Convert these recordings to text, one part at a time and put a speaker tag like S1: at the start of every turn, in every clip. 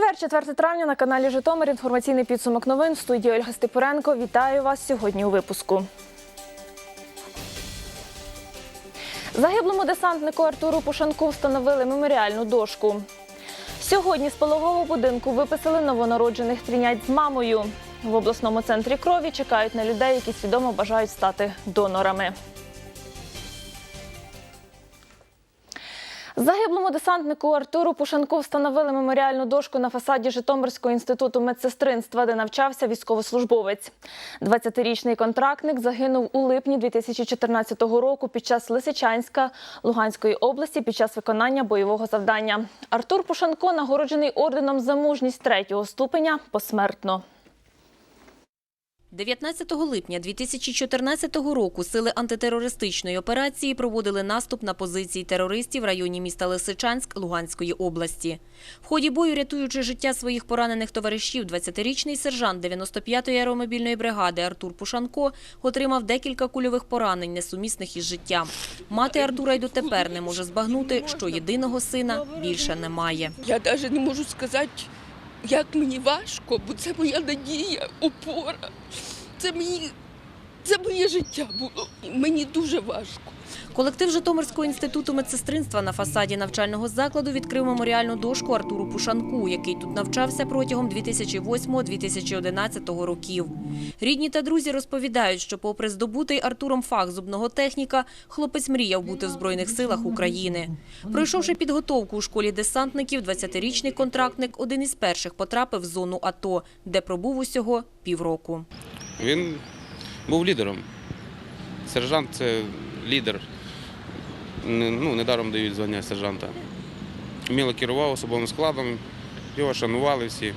S1: Четвер, 4 травня на каналі Житомир. Інформаційний підсумок новин. В студії Ольга Степуренко. Вітаю вас сьогодні у випуску. Загиблому десантнику Артуру Пушанку встановили меморіальну дошку. Сьогодні з пологового будинку виписали новонароджених тринять з мамою. В обласному центрі крові чекають на людей, які свідомо бажають стати донорами. Загиблому десантнику Артуру Пушанку встановили меморіальну дошку на фасаді Житомирського інституту медсестринства, де навчався військовослужбовець. 20-річний контрактник загинув у липні 2014 року під час Лисичанська Луганської області під час виконання бойового завдання. Артур Пушанко нагороджений орденом за мужність третього ступеня посмертно.
S2: 19 липня 2014 року сили антитерористичної операції проводили наступ на позиції терористів в районі міста Лисичанськ Луганської області. В ході бою, рятуючи життя своїх поранених товаришів, 20-річний сержант 95-ї аеромобільної бригади Артур Пушанко отримав декілька кульових поранень, несумісних із життям. Мати Артура й дотепер не може збагнути, що єдиного сина більше немає.
S3: Я навіть не можу сказати, як мені важко, бо це моя надія, опора. Це мені, це моє життя було. Мені дуже важко.
S2: Колектив Житомирського інституту медсестринства на фасаді навчального закладу відкрив меморіальну дошку Артуру Пушанку, який тут навчався протягом 2008-2011 років. Рідні та друзі розповідають, що попри здобутий Артуром фах зубного техніка, хлопець мріяв бути в Збройних силах України. Пройшовши підготовку у школі десантників, 20-річний контрактник один із перших потрапив в зону АТО, де пробув усього півроку.
S4: Він був лідером. Сержант це лідер Не- Ну, недаром дають звання сержанта. Вміло керував особовим складом, його шанували всі.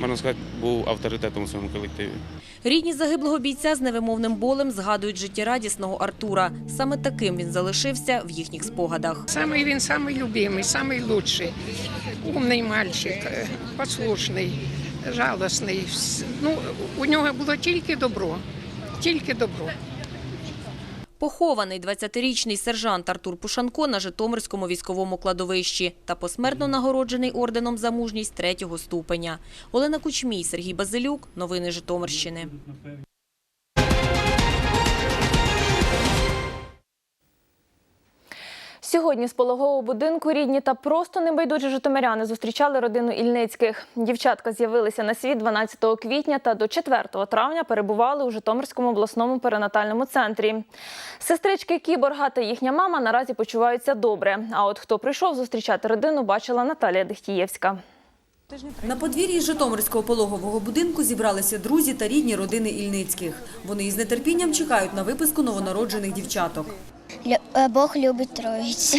S4: Можна сказати, був авторитетом у своєму колективі.
S2: Рідні загиблого бійця з невимовним болем згадують життєрадісного Артура. Саме таким він залишився в їхніх спогадах.
S5: Самый він самый любимый, самый лучший. Умний мальчик, е, послушний, жалосний. Вс- Ну, у нього було тільки добро. Тільки добро.
S2: Похований 20-річний сержант Артур Пушанко на Житомирському військовому кладовищі та посмертно нагороджений орденом за мужність третього ступеня. Олена Кучмій, Сергій Базилюк. Новини Житомирщини.
S1: Сьогодні з пологового будинку рідні та просто небайдужі житомиряни зустрічали родину Ільницьких. Дівчатка з'явилися на світ 12 квітня та до 4 травня перебували у Житомирському обласному перинатальному центрі. Сестрички Кіборга та їхня мама наразі почуваються добре. А от хто прийшов зустрічати родину, бачила Наталія Дехтієвська.
S2: На подвір'ї Житомирського пологового будинку зібралися друзі та рідні родини Ільницьких. Вони із нетерпінням чекають на виписку новонароджених дівчаток.
S6: Е, Бог любить троїцю.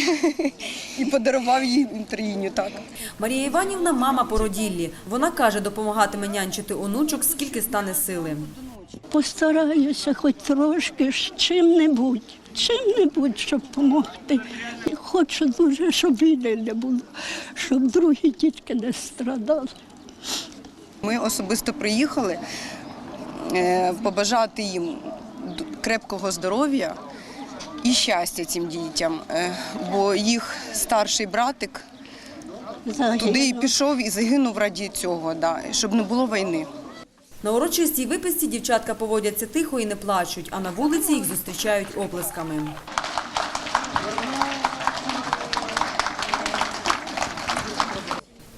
S7: і подарував їм трійню. Так
S2: Марія Іванівна – мама породіллі. Вона каже, допомагатиме нянчити онучок, скільки стане сили.
S8: Постараюся хоч трошки ж чим-небудь, чим-небудь, щоб допомогти. Хочу дуже, щоб війни не було, щоб другі дітки не страдали.
S7: ми особисто приїхали е, побажати їм крепкого здоров'я і щастя цим дітям, е, бо їх старший братик туди і пішов і загинув раді цього, да, щоб не було війни.
S2: На урочистій виписці дівчатка поводяться тихо і не плачуть, а на вулиці їх зустрічають оплесками.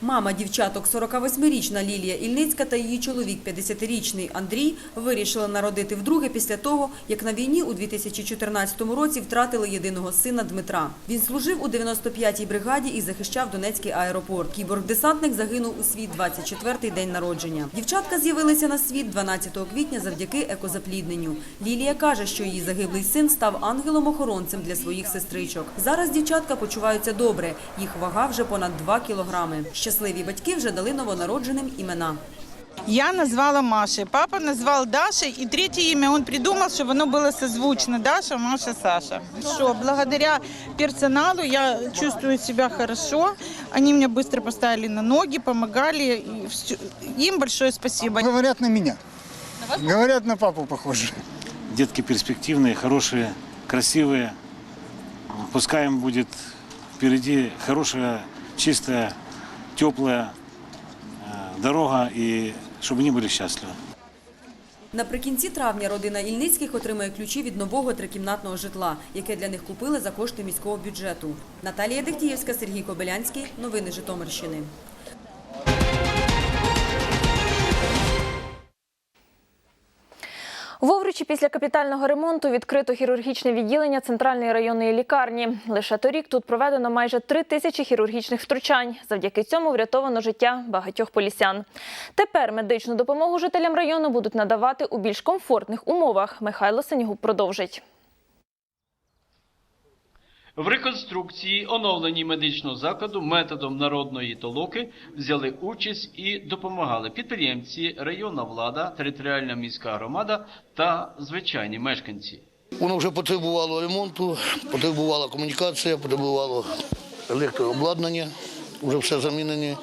S2: Мама дівчаток, 48-річна Лілія Ільницька та її чоловік, 50-річний Андрій, вирішили народити вдруге після того, як на війні у 2014 році втратили єдиного сина Дмитра. Він служив у 95-й бригаді і захищав Донецький аеропорт. Кіборг-десантник загинув у свій 24-й день народження. Дівчатка з'явилися на світ 12 квітня завдяки екозаплідненню. Лілія каже, що її загиблий син став ангелом-охоронцем для своїх сестричок. Зараз дівчатка почуваються добре. Їх вага вже понад 2 кілограми. Щасливі батьки вже дали новонародженим імена.
S9: Я назвала Машей, папа назвал Дашей, и третье имя он придумал, чтобы оно было созвучно. Даша, Маша, Саша. Что, благодаря персоналу я чувствую себя хорошо. Они меня быстро поставили на ноги, помогали. Им большое спасибо.
S10: Говорят на меня. Говорят, на папу похоже.
S11: Детки перспективные, хорошие, красивые. Пускай им будет впереди хорошая, чистая,
S12: теплая э, дорога и чтобы они были счастливы.
S13: Наприкінці травня родина Ільницьких отримає ключі від нового трикімнатного житла, яке для них купили за кошти міського бюджету. Наталія Дегтієвська, Сергій Кобилянський. Новини Житомирщини.
S1: В Овручі після капітального ремонту відкрито хірургічне відділення центральної районної лікарні. Лише торік тут проведено майже три тисячі хірургічних втручань. Завдяки цьому врятовано життя багатьох полісян. Тепер медичну допомогу жителям району будуть надавати у більш комфортних умовах. Михайло Сенігуб продовжить.
S14: В реконструкції, оновленні медичного закладу методом народної толоки взяли участь і допомагали підприємці, районна влада, територіальна міська громада та звичайні мешканці.
S15: Воно вже потребувало ремонту, потребувала комунікація, потребувало електрообладнання. Вже все замінені,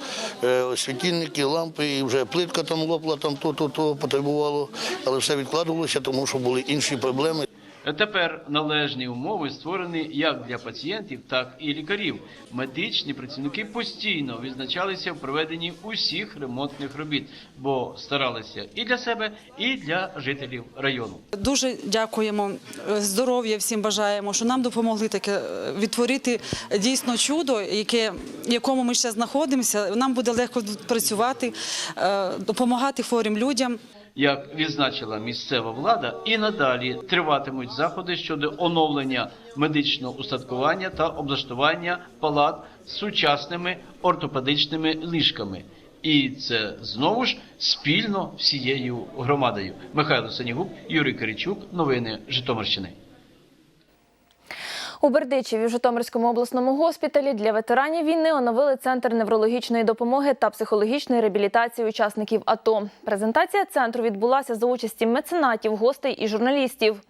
S15: е, світильники, лампи, і вже плитка там лопла, там то, то, то потребувало, але все відкладувалося, тому що були інші проблеми.
S14: Тепер належні умови створені як для пацієнтів, так і лікарів. Медичні працівники постійно відзначалися в проведенні усіх ремонтних робіт, бо старалися і для себе, і для жителів району.
S16: Дуже дякуємо, здоров'я всім бажаємо, що нам допомогли таке е, відтворити дійсно чудо, яке якому ми ще знаходимося. Нам буде легко працювати, е, допомагати хворим людям.
S14: Як відзначила місцева влада, і надалі триватимуть заходи щодо оновлення медичного устаткування та облаштування палат сучасними ортопедичними ліжками. І це знову ж спільно всією громадою. Михайло Санігуб, Юрій Киричук, новини Житомирщини.
S1: У Бердичеві в Житомирському обласному госпіталі для ветеранів війни оновили центр неврологічної допомоги та психологічної реабілітації учасників АТО. Презентація центру відбулася за участі меценатів, гостей і журналістів.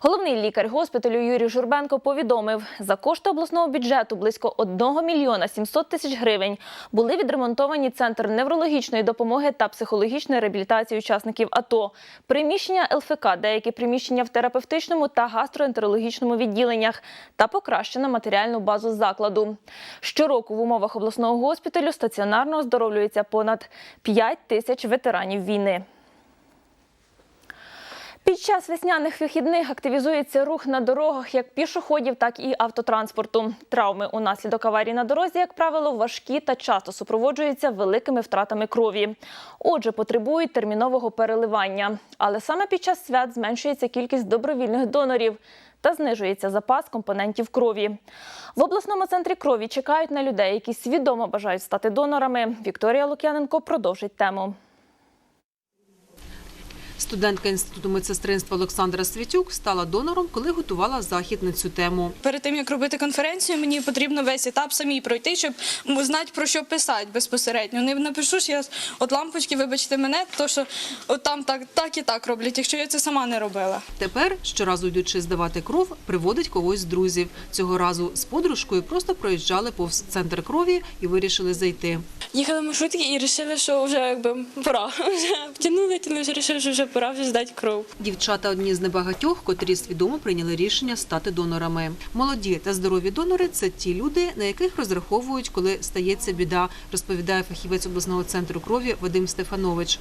S1: Головний лікар госпіталю Юрій Журбенко повідомив, за кошти обласного бюджету близько 1 мільйона 700 тисяч гривень були відремонтовані центр неврологічної допомоги та психологічної реабілітації учасників АТО, приміщення ЛФК, деякі приміщення в терапевтичному та гастроентерологічному відділеннях та покращена матеріальну базу закладу. Щороку в умовах обласного госпіталю стаціонарно оздоровлюється понад 5 тисяч ветеранів війни. Під час весняних вихідних активізується рух на дорогах як пішоходів, так і автотранспорту. Травми унаслідок аварій на дорозі, як правило, важкі та часто супроводжуються великими втратами крові. Отже, потребують термінового переливання. Але саме під час свят зменшується кількість добровільних донорів та знижується запас компонентів крові. В обласному центрі крові чекають на людей, які свідомо бажають стати донорами. Вікторія Лук'яненко продовжить тему.
S13: Студентка інституту медсестринства Олександра Світюк стала донором, коли готувала захід на цю тему.
S17: Перед тим як робити конференцію, мені потрібно весь етап самій пройти, щоб знати про що писати безпосередньо. Не напишу ж я от лампочки, вибачте мене, то що от там так, так і так роблять, якщо я це сама не робила.
S13: Тепер, щоразу йдучи здавати кров, приводить когось з друзів. Цього разу з подружкою просто проїжджали повз центр крові і вирішили зайти.
S17: Їхали маршрутки і вирішили, що вже якби пора. Вже втягнули, тягнули, вже вирішили, що вже пора вже здати кров.
S13: Дівчата одні з небагатьох, котрі свідомо прийняли рішення стати донорами. Молоді та здорові донори це ті люди, на яких розраховують, коли стається біда, розповідає фахівець обласного центру крові Вадим Стефанович.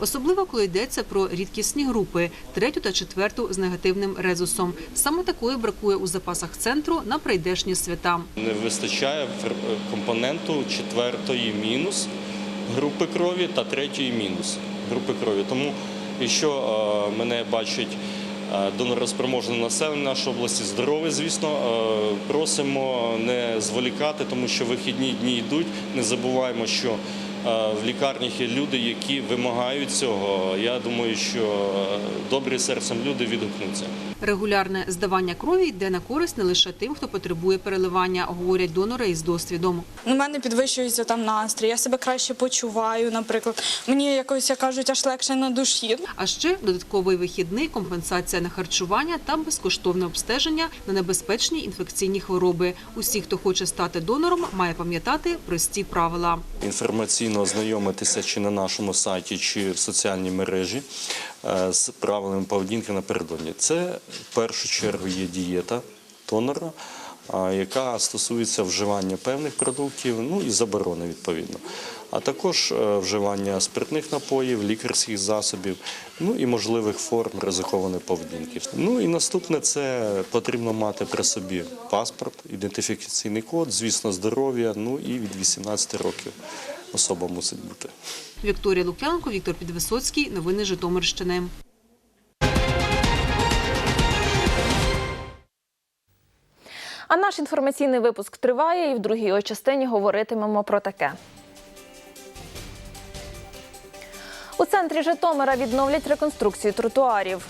S13: Особливо, коли йдеться про рідкісні групи, третю та четверту з негативним резусом. Саме такої бракує у запасах центру на прийдешні свята.
S18: Не вистачає компоненту четвертої мінус групи крові та третьої мінус групи крові. Тому, якщо що мене бачить е, донороспроможне населення нашої області, здорове, звісно, е, просимо не зволікати, тому що вихідні дні йдуть. Не забуваємо, що е, в лікарнях є люди, які вимагають цього. Я думаю, що е, добрі серцем люди відгукнуться.
S13: Регулярне здавання крові йде на користь не лише тим, хто потребує переливання, говорять донори із досвідом.
S17: У мене підвищується там настрій, я себе краще почуваю, наприклад. Мені якось, як кажуть, аж легше на душі.
S13: А ще додатковий вихідний, компенсація на харчування та безкоштовне обстеження на небезпечні інфекційні хвороби. Усі, хто хоче стати донором, має пам'ятати прості правила.
S18: інформаційно ознайомитися чи на нашому сайті, чи в соціальній мережі з правилами поведінки напередодні. Це в першу чергу є дієта донора. а, яка стосується вживання певних продуктів, ну і заборони відповідно. А також е, вживання спиртних напоїв, лікарських засобів, ну і можливих форм ризикованої поведінки. Ну і наступне це потрібно мати при собі паспорт, ідентифікаційний код, звісно, здоров'я, ну і від 18 років особа мусить бути.
S2: Вікторія Лук'янко, Віктор Підвисоцький. Новини Житомирщини.
S1: А наш інформаційний випуск триває, і в другій його частині говоритимемо про таке. У центрі Житомира відновлять реконструкцію тротуарів.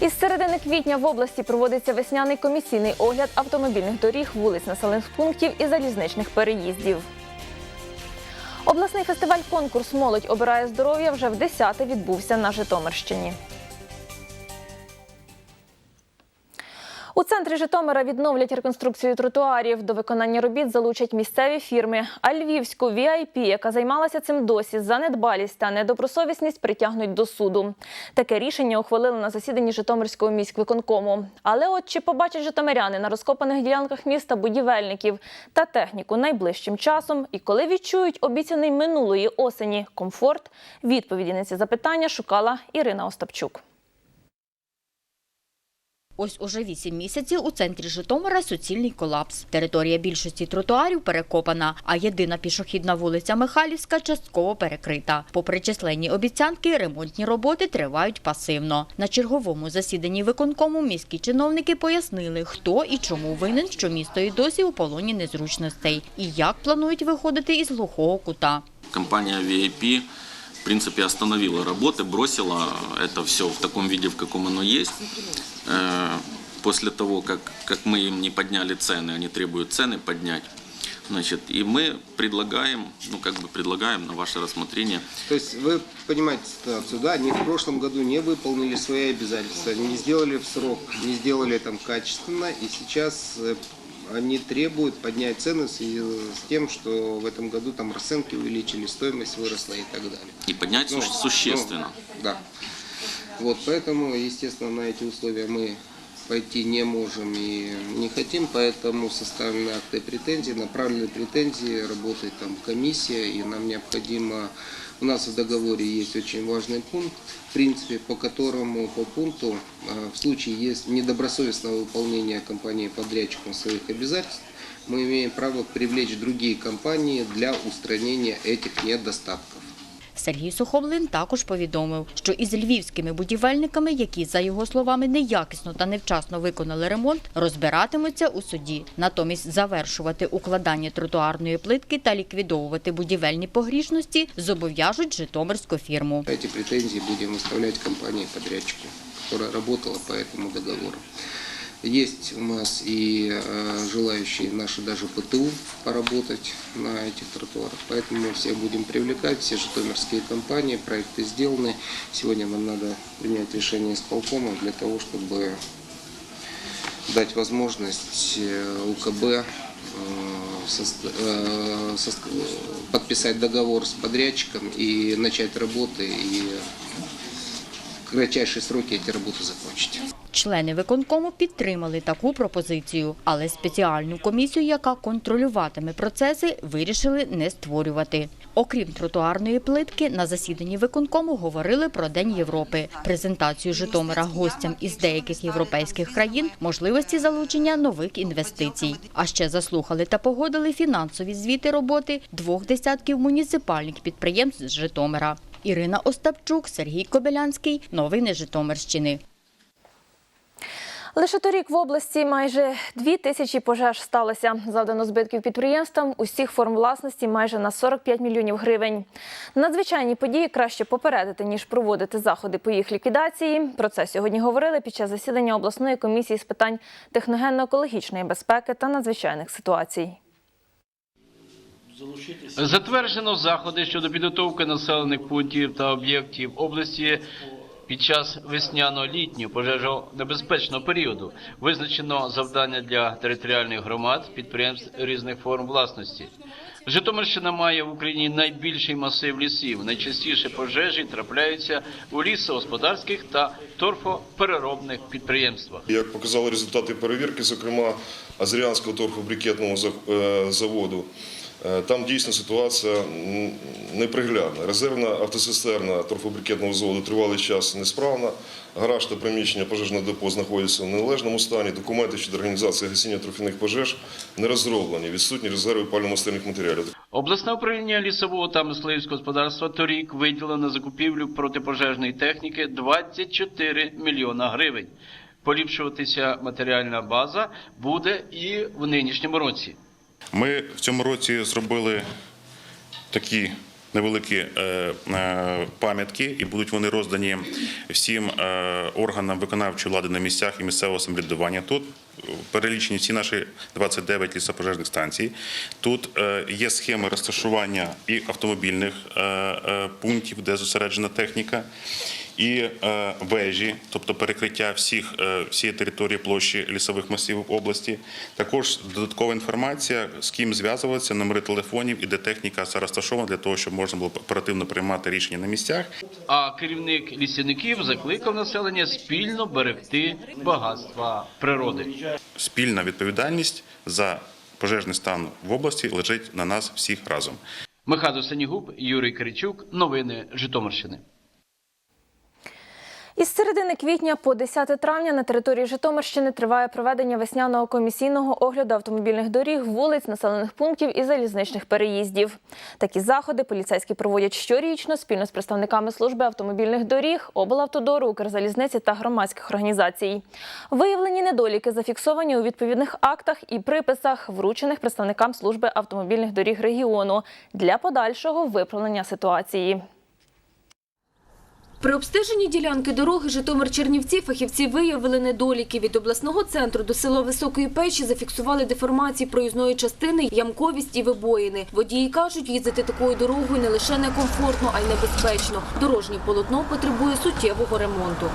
S1: Із середини квітня в області проводиться весняний комісійний огляд автомобільних доріг, вулиць населених пунктів і залізничних переїздів. Обласний фестиваль конкурс Молодь обирає здоров'я вже в 10 відбувся на Житомирщині. У центрі Житомира відновлять реконструкцію тротуарів. До виконання робіт залучать місцеві фірми. А львівську VIP, яка займалася цим досі, за недбалість та недобросовісність притягнуть до суду. Таке рішення ухвалили на засіданні Житомирського міськвиконкому. Але от чи побачать житомиряни на розкопаних ділянках міста будівельників та техніку найближчим часом, і коли відчують обіцяний минулої осені комфорт, відповіді на ці запитання шукала Ірина Остапчук.
S19: Ось уже вісім місяців у центрі Житомира суцільний колапс. Територія більшості тротуарів перекопана, а єдина пішохідна вулиця Михайлівська частково перекрита. Попри численні обіцянки, ремонтні роботи тривають пасивно. На черговому засіданні виконкому міські чиновники пояснили, хто і чому винен, що місто і досі у полоні незручностей, і як планують виходити із глухого кута.
S20: Компания VIP в принципе остановила работы, бросила это все в таком виде, в каком оно есть. Э, После того, как, как мы им не подняли цены, они требуют цены поднять. Значит, и мы предлагаем, ну как бы предлагаем на ваше рассмотрение
S21: То есть вы понимаете ситуацию, да? Они в прошлом году не выполнили свои обязательства, не сделали в срок, не сделали там качественно, и сейчас э, они требуют поднять цены связи с тем, что в этом году там расценки увеличились, стоимость выросла и так далее.
S20: и поднять
S21: Ну,
S20: су- существенно.
S21: ну, да. Вот поэтому, естественно, на эти условия мы пойти не можем и не хотим, поэтому составлены акты претензий, направлены претензии, работает там комиссия, и нам необходимо, у нас в договоре есть очень важный пункт, в принципе, по которому, по пункту, э, в случае есть недобросовестного выполнения компании подрядчиком своих обязательств, мы имеем право привлечь другие компании для устранения этих недостатков.
S19: Сергій Сухомлин також повідомив, що із львівськими будівельниками, які, за його словами, неякісно та невчасно виконали ремонт, розбиратимуться у суді. Натомість завершувати укладання тротуарної плитки та ліквідовувати будівельні погрішності зобов'яжуть житомирську фірму.
S21: Эти претензии будем выставлять компании-подрядчику, которая работала по этому договору. Есть у нас и э, желающие наши даже ПТУ поработать на этих тротуарах, поэтому мы всех будем привлекать, все житомирские компании, проекты сделаны. Сегодня нам надо принять решение исполкома для того, чтобы дать возможность э, УКБ э, подписать договор с подрядчиком и начать работы и в кратчайшие сроки эти работы закончить.
S19: Члени виконкому підтримали таку пропозицію, але спеціальну комісію, яка контролюватиме процеси, вирішили не створювати. Окрім тротуарної плитки, на засіданні виконкому говорили про День Європи, презентацію Житомира гостям із деяких європейських країн, можливості залучення нових інвестицій. А ще заслухали та погодили фінансові звіти роботи двох десятків муніципальних підприємств з Житомира. Ірина Остапчук, Сергій Кобилянський. Новини Житомирщини.
S1: Лише торік в області майже дві тисячі пожеж сталося. Завдано збитків підприємствам усіх форм власності майже на 45 мільйонів гривень. Надзвичайні події краще попередити, ніж проводити заходи по їх ліквідації. Про це сьогодні говорили під час засідання обласної комісії з питань техногенно-екологічної безпеки та надзвичайних ситуацій.
S14: Затверджено заходи щодо підготовки населених пунктів та об'єктів області під час весняно-літнього пожежонебезпечного періоду. Визначено завдання для територіальних громад, підприємств різних форм власності. Житомирщина має в Україні найбільший масив лісів. Найчастіше пожежі трапляються у лісогосподарських та торфопереробних підприємствах.
S22: Як показали результати перевірки, зокрема Азріанського торфобрикетного е, заводу, там дійсно ситуація неприглядна. Резервна автоцистерна торфобрикетного заводу тривалий час несправна. Гараж та приміщення пожежного депо знаходяться в неналежному стані. Документи щодо організації гасіння торфяних пожеж не розроблені, відсутні резерви пально-мастильних матеріалів.
S14: Обласне управління лісового та мисливського господарства торік виділило на закупівлю протипожежної техніки 24 мільйона гривень. Поліпшуватися матеріальна база буде і в нинішньому році.
S23: Ми в цьому році зробили такі невеликі е, е, пам'ятки, і будуть вони роздані всім е, органам виконавчої влади на місцях і місцевого самоврядування. Тут перелічені всі наші 29 лісопожежних станцій. Тут є схеми розташування і автомобільних пунктів, де зосереджена техніка. І е, вежі, тобто перекриття всіх е, всієї території площі лісових масивів області. Також додаткова інформація, з ким зв'язуватися, номери телефонів і де техніка розташована для того, щоб можна було оперативно приймати рішення на місцях.
S14: А керівник лісівників закликав населення спільно берегти багатства природи.
S23: Спільна відповідальність за пожежний стан в області лежить на нас всіх разом.
S14: Михайло Сенігуб, Юрій Киричук. Новини Житомирщини.
S1: Із середини квітня по 10 травня на території Житомирщини триває проведення весняного комісійного огляду автомобільних доріг, вулиць, населених пунктів і залізничних переїздів. Такі заходи поліцейські проводять щорічно спільно з представниками служби автомобільних доріг, облавтодору, Укрзалізниці та громадських організацій. Виявлені недоліки зафіксовані у відповідних актах і приписах, вручених представникам служби автомобільних доріг регіону для подальшого виправлення ситуації.
S24: При обстеженні ділянки дороги Житомир-Чернівці фахівці виявили недоліки. Від обласного центру до села Високої Печі зафіксували деформації проїзної частини, ямковість і вибоїни. Водії кажуть, їздити такою дорогою не лише некомфортно, а й небезпечно. Дорожнє полотно потребує суттєвого ремонту.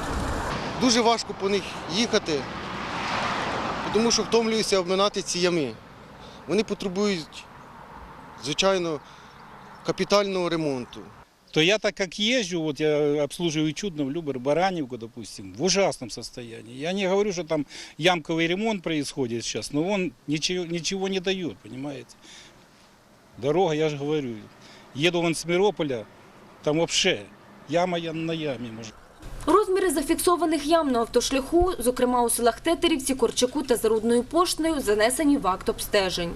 S25: Дуже важко по них їхати, тому що втомлююся обминати ці ями. Вони потребують, звичайно, капітального ремонту.
S12: То я так как езжу, вот я обслуживаю Чудно, в Любер, Бараневку, допустим, в ужасном состоянии. Я не говорю, что там ямковый ремонт происходит сейчас, но он ничего, ничего не дает, понимаете. Дорога, я же говорю, еду вон с Мирополя, там вообще яма я на яме, может.
S24: Розміри зафіксованих ям на автошляху, зокрема у селах Тетерівці, Корчаку та Зарудною поштнею, занесені в акт обстежень.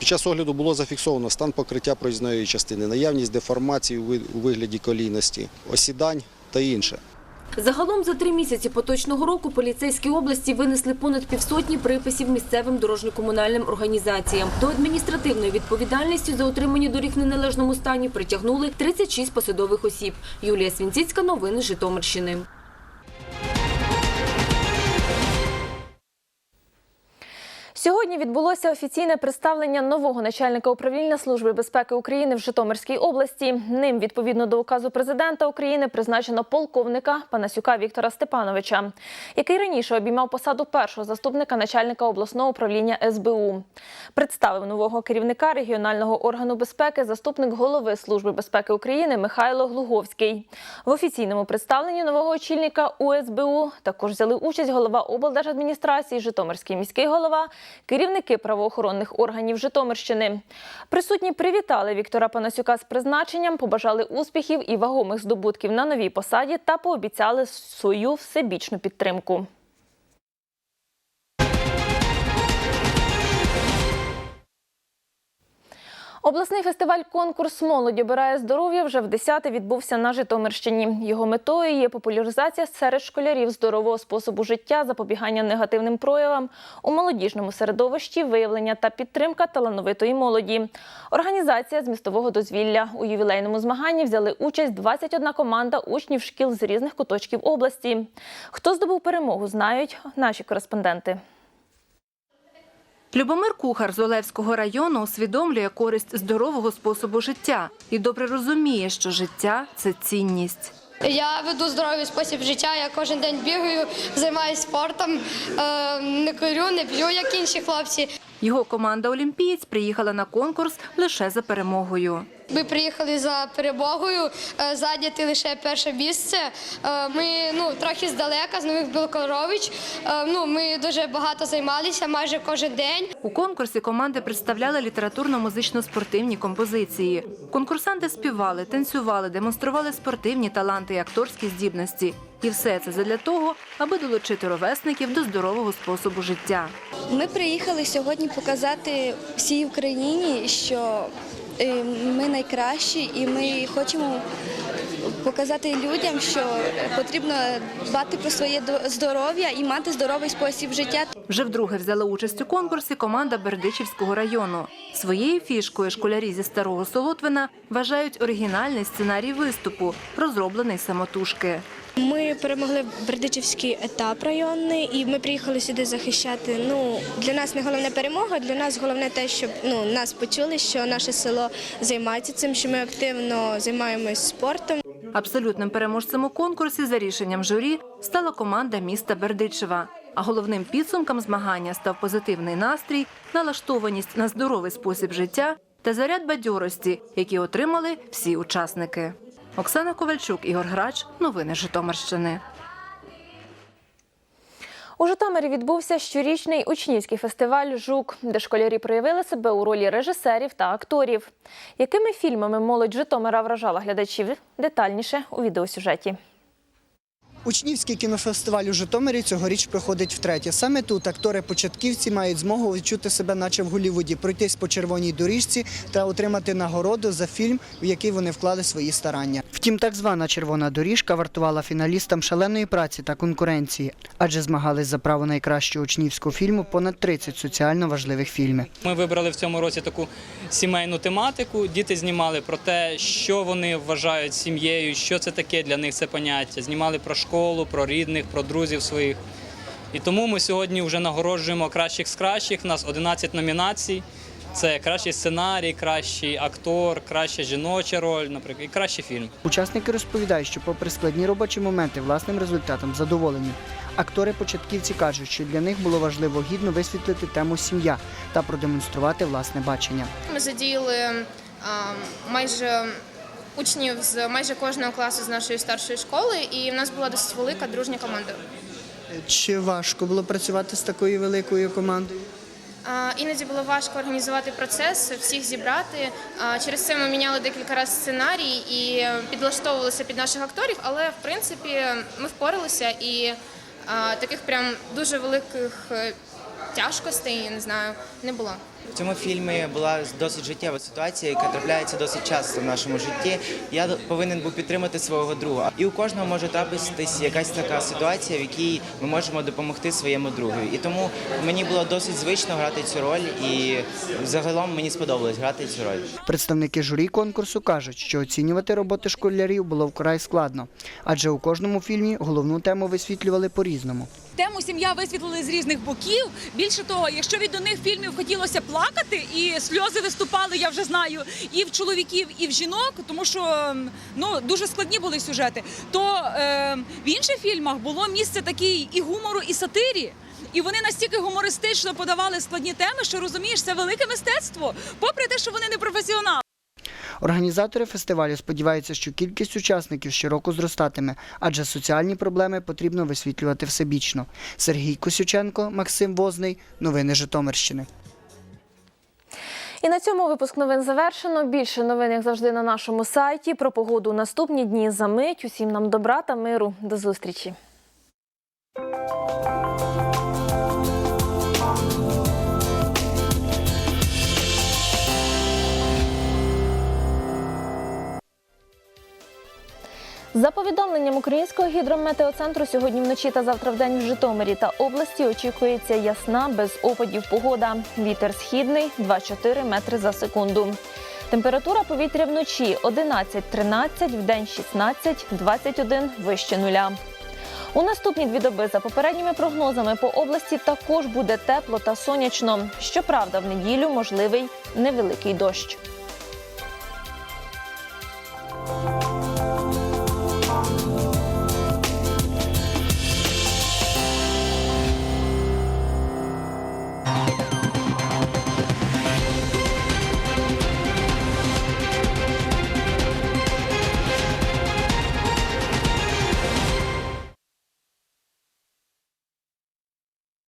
S26: Під час огляду було зафіксовано стан покриття проїзної частини, наявність деформацій у вигляді колійності, осідань та інше.
S24: Загалом за три місяці поточного року поліцейські області винесли понад півсотні приписів місцевим дорожньо-комунальним організаціям. До адміністративної відповідальності за отримання доріг в неналежному стані притягнули 36 посадових осіб. Юлія Свінціцька, новини Житомирщини.
S1: Сьогодні відбулося офіційне представлення нового начальника управління Служби безпеки України в Житомирській області. Ним, відповідно до указу президента України, призначено полковника Панасюка Віктора Степановича, який раніше обіймав посаду першого заступника начальника обласного управління СБУ. Представив нового керівника регіонального органу безпеки заступник голови Служби безпеки України Михайло Глуговський. В офіційному представленні нового очільника УСБУ також взяли участь голова облдержадміністрації, Житомирський міський голова, керівники правоохоронних органів Житомирщини. Присутні привітали Віктора Панасюка з призначенням, побажали успіхів і вагомих здобутків на новій посаді та пообіцяли свою всебічну підтримку. Обласний фестиваль Конкурс молоді обирає здоров'я вже в 10 відбувся на Житомирщині. Його метою є популяризація серед школярів здорового способу життя, запобігання негативним проявам у молодіжному середовищі, виявлення та підтримка талановитої молоді. Організація з містового дозвілля у ювілейному змаганні взяли участь 21 команда учнів шкіл з різних куточків області. Хто здобув перемогу, знають наші кореспонденти.
S27: Любомир Кухар з Олевського району усвідомлює користь здорового способу життя і добре розуміє, що життя це цінність.
S28: Я веду здоровий спосіб життя. Я кожен день бігаю, займаюся спортом, е, не курю, не п'ю, як інші хлопці.
S27: Його команда Олімпієць приїхала на конкурс лише за перемогою.
S28: Ми приїхали за перемогою, е, зайняти лише перше місце. Е, Ми ну, трохи здалека, з Нових Білокорович. Е, Ну, ми дуже багато займалися, майже кожен день.
S27: У конкурсі команди представляли літературно-музично-спортивні композиції. Конкурсанти співали, танцювали, демонстрували спортивні таланти і акторські здібності. І все це задля того, аби долучити ровесників до здорового способу життя.
S29: Ми приїхали сьогодні показати всій Україні, що ми найкращі, і ми хочемо показати людям, що потрібно дбати про своє до- здоров'я і мати здоровий спосіб життя.
S27: Вже вдруге взяла участь у конкурсі команда Бердичівського району. Своєю фішкою школярі зі старого Солотвина вважають оригінальний сценарій виступу, розроблений самотужки.
S29: Ми перемогли Бердичівський етап районний, і ми приїхали сюди захищати. Ну для нас не головне перемога, для нас головне те, щоб ну нас почули, що наше село займається цим, що ми активно займаємось спортом.
S27: Абсолютним переможцем у конкурсі за рішенням журі стала команда міста Бердичева. А головним підсумком змагання став позитивний настрій, налаштованість на здоровий спосіб життя та заряд бадьорості, які отримали всі учасники. Оксана Ковальчук, Ігор Грач. Новини Житомирщини.
S1: У Житомирі відбувся щорічний учнівський фестиваль Жук, де школярі проявили себе у ролі режисерів та акторів. Якими фільмами молодь Житомира вражала глядачів? Детальніше у відеосюжеті.
S30: Учнівський кінофестиваль у Житомирі цьогоріч проходить втретє. Саме тут актори-початківці мають змогу відчути себе, наче в Голлівуді, пройтись по червоній доріжці та отримати нагороду за фільм, в який вони вклали свої старання. Втім, так звана червона доріжка вартувала фіналістам шаленої праці та конкуренції, адже змагались за право найкращого учнівського фільму понад 30 соціально важливих фільмів.
S31: Ми вибрали в цьому році таку сімейну тематику. Діти знімали про те, що вони вважають сім'єю, що це таке для них це поняття. Знімали про школу, про рідних, про друзів своїх. І тому ми сьогодні вже нагороджуємо кращих з кращих. У нас 11 номінацій. Це кращий сценарій, кращий актор, краща жіноча роль, наприклад, і кращий фільм.
S30: Учасники розповідають, що попри складні робочі моменти власним результатом задоволені. Актори-початківці кажуть, що для них було важливо гідно висвітлити тему сім'я та продемонструвати власне бачення.
S32: Ми задіяли а, майже учнів з майже кожного класу з нашої старшої школи, і в нас була досить велика дружня команда.
S30: Чи важко було працювати з такою великою командою?
S32: А, Іноді було важко організувати процес, всіх зібрати. А, Через це ми міняли декілька разів сценарій і підлаштовувалися під наших акторів, але в принципі ми впоралися і а, таких прям дуже великих е, тяжкостей, я не знаю, не було.
S33: В цьому фільмі була досить життєва ситуація, яка трапляється досить часто в нашому житті. Я повинен був підтримати свого друга. І у кожного може трапитись якась така ситуація, в якій ми можемо допомогти своєму другу. І тому мені було досить звично грати цю роль, і загалом мені сподобалось грати цю роль.
S30: Представники журі конкурсу кажуть, що оцінювати роботи школярів було вкрай складно, адже у кожному фільмі головну тему висвітлювали по-різному.
S34: Тему сім'я висвітлили з різних боків. Більше того, якщо від до них фільмів хотілося плакати, і сльози виступали, я вже знаю, і в чоловіків, і в жінок, тому що ну дуже складні були сюжети. То е, в інших фільмах було місце такий і гумору, і сатирі. І вони настільки гумористично подавали складні теми, що розумієш, це велике мистецтво, попри те, що вони не професіонали.
S30: Організатори фестивалю сподіваються, що кількість учасників щороку зростатиме, адже соціальні проблеми потрібно висвітлювати всебічно. Сергій Косюченко, Максим Возний. Новини Житомирщини.
S1: І на цьому випуск новин завершено. Більше новин, як завжди, на нашому сайті. Про погоду наступні дні за мить. Усім нам добра та миру. До зустрічі. За повідомленням Українського гідрометеоцентру, сьогодні вночі та завтра вдень в Житомирі та області очікується ясна без опадів погода. Вітер східний 2-4 метри за секунду. Температура повітря вночі 11-13, вдень 16-21 вище нуля. У наступні дві доби за попередніми прогнозами по області також буде тепло та сонячно. Щоправда, в неділю можливий невеликий дощ.